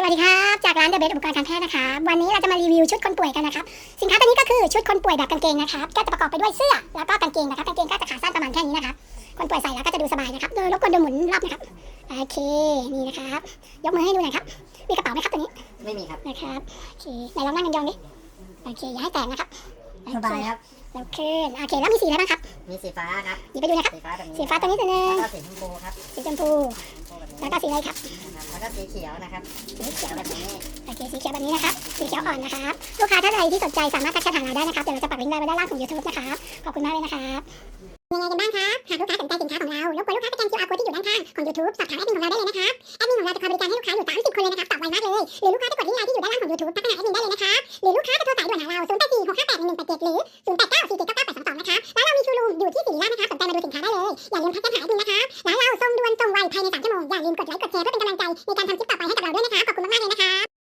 สวัสดีครับจากร้านเดอะเบสอุปกรณ์การแพทย์นะคะวันนี้เราจะมารีวิวชุดคนป่วยกันนะครับสินค้าตัวนี้ก็คือชุดคนป่วยแบบกางเกงนะครับก็จะประกอบไปด้วยเสื้อแล้วก็กางเกงนะครับกางเกงก็จะขาสั้นประมาณแค่นี้นะครับคนป่วยใส่แล้วก็จะดูสบายนะครับโดยรบกวนดูหมุนรอบนะครับโอเคนี่นะครับยกมือให้ดูหน่อยครับมีกระเป๋าไหมครับตัวนี้ไม่มีครับนะครับโอเคไหนลองนั่งยองๆดิโอเคอย่าให้แตกนะครับโอสเคบายครับแล้วขึ้นโอเคแล้วมีสีอะไรบ้างครับมีสีฟ้าครับหยิบไปดูนะครับสีฟ้าแบบนี้สีฟ้าตัวนี้ตัวหนึงแล้วก็สีชมพูครับสีชมพูชมพูแบบนี้แล้วก็สีอะไรครับนะครับ แล้วก็สีเขียวนะครับสีเขียวแบบนี้โอเคสีเขียวแบบนี้นะครับสีเขียวอ่อนนะครับลูกค้าท่านใดที่สนใจสามารถทักแชทหาเราได้นะครับเดี๋ยวเราจะปักลิงก์ไว้ด้านล่างของ YouTube นะครับขอบคุณมากเลยนะครับยังไงกันบ้างครับหากลูกค้าสนใจสินค้าของเรารบกวนลูกค้าสแกน QR code ที่อยู่ด้านข้างของ YouTube สอบถามแอดมินของเราได้เลยนะครับแอดมินของเราจะคอยบริการให้ลูกค้าอยู่ 30 คนเลยนะครับตอบไวมากเลย หรือลูกค้าจะกดลิงก์ไลน์ที่อยู่ด้านล่างของ YouTube ทักหาแอดมินได้เลยนะครับหรือลูกค้าจะโทรสายด่วนหาเรา0 8 4 6 5 8 1 1 8 7หรือ 0 8 9 4 7 9 9 8 2 2นะครับร้านเรามีชูรูมอยู่ที่สิริราชนะครับสนใจมาดูสินค้าได้เลยอย่าลืมทักแชทหาแอดมินนะครับร้าน ภายใน3ชั่วโมง อย่าลืมกดไลค์ กดแชร์เพื่อเป็นกำลังใจในการทำคลิปต่อไปให้กับเราด้วยนะคะ ขอบคุณมากๆเลยนะคะ